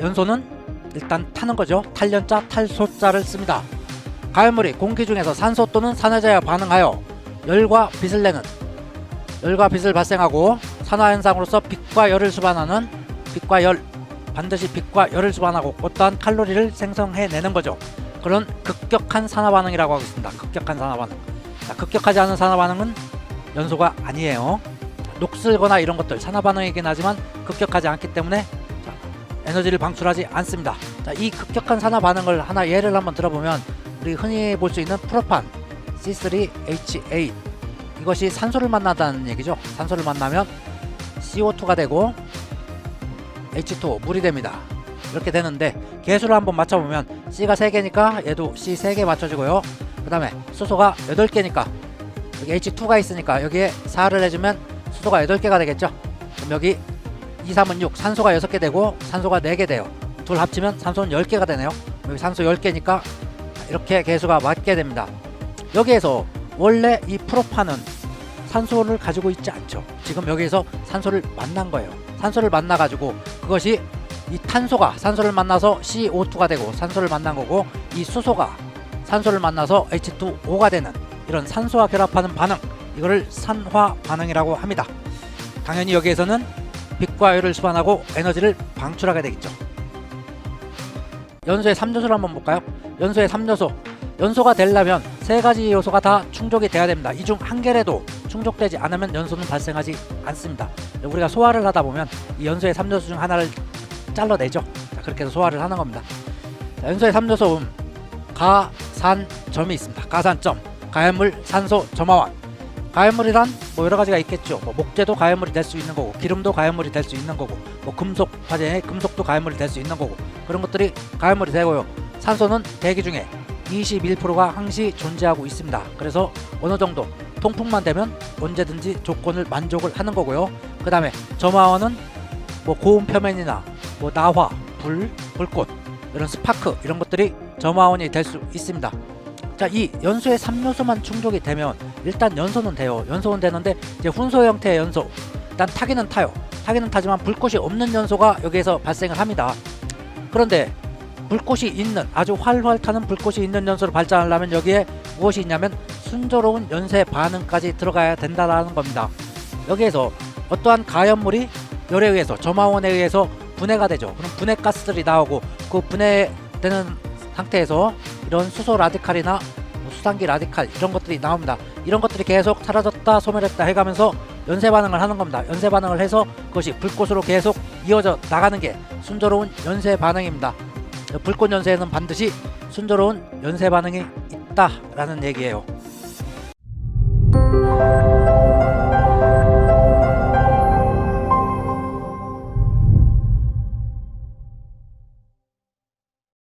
연소는 일단 타는 거죠. 탄련자, 탈소자를 씁니다. 가열물이 공기 중에서 산소 또는 산화제와 반응하여 열과 빛을 내는 열과 빛을 발생하고 산화 현상으로서 빛과 열을 수반하는 빛과 열 반드시 빛과 열을 수반하고 어떠한 칼로리를 생성해내는 거죠. 그런 급격한 산화 반응이라고 하겠습니다. 급격한 산화 반응. 자, 급격하지 않은 산화 반응은 연소가 아니에요. 녹슬거나 이런 것들 산화 반응이긴 하지만 급격하지 않기 때문에 자, 에너지를 방출하지 않습니다. 자, 이 급격한 산화 반응을 하나 예를 한번 들어보면 우리 흔히 볼 수 있는 프로판 C3H8 이것이 산소를 만나다는 얘기죠. 산소를 만나면 CO2가 되고 H2O 물이 됩니다. 이렇게 되는데 개수를 한번 맞춰보면 C가 3개니까 얘도 C 3개 맞춰지고요. 그 다음에 수소가 8개니까 여기 H2가 있으니까 여기에 4를 해주면 수소가 8개가 되겠죠. 그럼 여기 2, 3은 6 산소가 6개 되고 산소가 4개 돼요. 둘 합치면 산소는 10개가 되네요. 여기 산소 10개니까 이렇게 개수가 맞게 됩니다. 여기에서 원래 이 프로판은 산소를 가지고 있지 않죠. 지금 여기에서 산소를 만난 거예요. 산소를 만나 가지고 그것이 이 탄소가 산소를 만나서 CO2가 되고 산소를 만난 거고 이 수소가 산소를 만나서 H2O가 되는 이런 산소와 결합하는 반응 이거를 산화 반응이라고 합니다. 당연히 여기에서는 빛과 열을 수반하고 에너지를 방출하게 되겠죠. 연소의 3요소를 한번 볼까요? 연소의 3요소. 연소가 되려면 세 가지 요소가 다 충족이 돼야 됩니다. 이 중 한 개라도 충족되지 않으면 연소는 발생하지 않습니다. 우리가 소화를 하다 보면 이 연소의 3요소 중 하나를 잘라내죠. 자, 그렇게 해서 소화를 하는 겁니다. 자, 연소의 3요소는 가산점이 있습니다. 가산점, 가열물, 산소, 점화원. 가열물이란 뭐 여러 가지가 있겠죠. 뭐 목재도 가열물이 될 수 있는 거고, 기름도 가열물이 될 수 있는 거고, 뭐 금속 화재에 금속도 가열물이 될 수 있는 거고, 그런 것들이 가열물이 되고요. 산소는 대기 중에 21%가 항시 존재하고 있습니다. 그래서 어느 정도 통풍만 되면 언제든지 조건을 만족을 하는 거고요. 그 다음에 점화원은 뭐 고온 표면이나 뭐 나화, 불, 불꽃 이런 스파크 이런 것들이 점화원이 될 수 있습니다. 자, 이 연소의 3요소만 충족이 되면 일단 연소는 돼요. 연소는 되는데 이제 훈소 형태의 연소. 일단 타기는 타요. 타기는 타지만 불꽃이 없는 연소가 여기에서 발생을 합니다. 그런데 불꽃이 있는 아주 활활 타는 불꽃이 있는 연소를 발전하려면 여기에 무엇이 있냐면 순조로운 연쇄 반응까지 들어가야 된다라는 겁니다. 여기에서 어떠한 가연물이 열에 의해서 점화원에 의해서 분해가 되죠. 그럼 분해 가스들이 나오고 그 분해되는 상태에서 이런 수소 라디칼이나 뭐 수상기 라디칼 이런 것들이 나옵니다. 이런 것들이 계속 사라졌다 소멸했다 해가면서 연쇄 반응을 하는 겁니다. 연쇄 반응을 해서 그것이 불꽃으로 계속 이어져 나가는 게 순조로운 연쇄 반응입니다. 불꽃 연쇄에는 반드시 순조로운 연쇄 반응이 있다라는 얘기예요.